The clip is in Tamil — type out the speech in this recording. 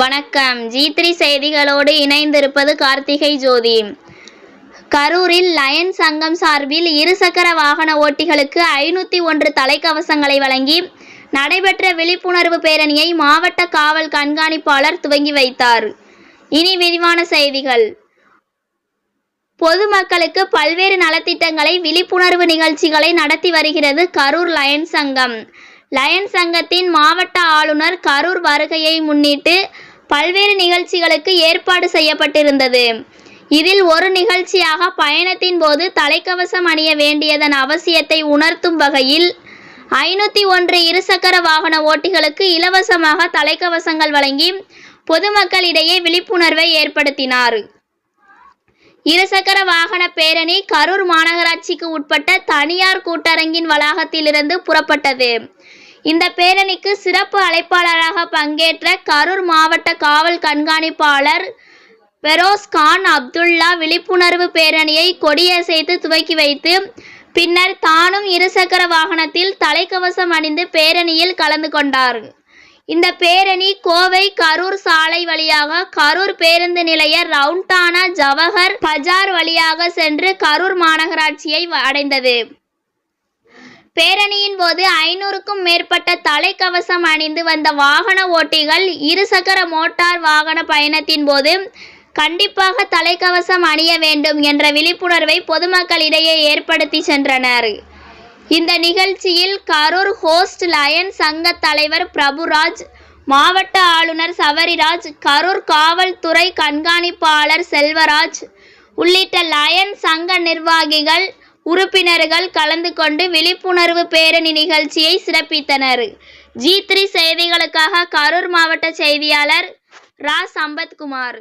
வணக்கம். ஜி த்ரீ செய்திகளோடு இணைந்திருப்பது கார்த்திகை ஜோதி. கரூரில் லயன் சங்கம் சார்பில் இருசக்கர வாகன ஓட்டிகளுக்கு ஐநூற்றி ஒன்று தலைக்கவசங்களை வழங்கி நடைபெற்ற விழிப்புணர்வு பேரணியை மாவட்ட காவல் கண்காணிப்பாளர் துவங்கி வைத்தார். இனி விரிவான செய்திகள். பொதுமக்களுக்கு பல்வேறு நலத்திட்டங்களை விழிப்புணர்வு நிகழ்ச்சிகளை நடத்தி வருகிறது கரூர் லயன் சங்கம். லயன் சங்கத்தின் மாவட்ட ஆளுநர் கரூர் வருகையை முன்னிட்டு பல்வேறு நிகழ்ச்சிகளுக்கு ஏற்பாடு செய்யப்பட்டிருந்தது. இதில் ஒரு நிகழ்ச்சியாக பயணத்தின் போது தலைக்கவசம் அணிய வேண்டியதன் அவசியத்தை உணர்த்தும் வகையில் ஐநூற்றி ஒன்று இருசக்கர வாகன ஓட்டிகளுக்கு இலவசமாக தலைக்கவசங்கள் வழங்கி பொதுமக்களிடையே விழிப்புணர்வை ஏற்படுத்தினார். இருசக்கர வாகன பேரணி கரூர் மாநகராட்சிக்கு உட்பட்ட தனியார் கூட்டரங்கின் வளாகத்திலிருந்து புறப்பட்டது. இந்த பேரணிக்கு சிறப்பு அழைப்பாளராக பங்கேற்ற கரூர் மாவட்ட காவல் கண்காணிப்பாளர் பெரோஸ் கான் அப்துல்லா விழிப்புணர்வு பேரணியை கொடியசைத்து துவக்கி வைத்து பின்னர் தானும் இருசக்கர வாகனத்தில் தலைக்கவசம் அணிந்து பேரணியில் கலந்து கொண்டார். இந்த பேரணி கோவை கரூர் சாலை வழியாக கரூர் பேருந்து நிலைய ரவுண்டானா ஜவஹர் பஜார் வழியாக சென்று கரூர் மாநகராட்சியை அடைந்தது. பேரணியின் போது ஐநூறுக்கும் மேற்பட்ட தலைக்கவசம் அணிந்து வந்த வாகன ஓட்டிகள் இருசக்கர மோட்டார் வாகன பயணத்தின் போது கண்டிப்பாக தலைக்கவசம் அணிய வேண்டும் என்ற விழிப்புணர்வை பொதுமக்களிடையே ஏற்படுத்தி சென்றனர். இந்த நிகழ்ச்சியில் கரூர் ஹோஸ்ட் லயன் சங்க தலைவர் பிரபுராஜ் மாவட்ட ஆளுநர் சவரிராஜ் கரூர் காவல்துறை கண்காணிப்பாளர் செல்வராஜ் உள்ளிட்ட லயன் சங்க நிர்வாகிகள் உறுப்பினர்கள் கலந்து கொண்டு விழிப்புணர்வு பேரணி நிகழ்ச்சியை சிறப்பித்தனர். ஜி த்ரீ செய்திகளுக்காக கரூர் மாவட்ட செய்தியாளர் ரா. சம்பத்குமார்.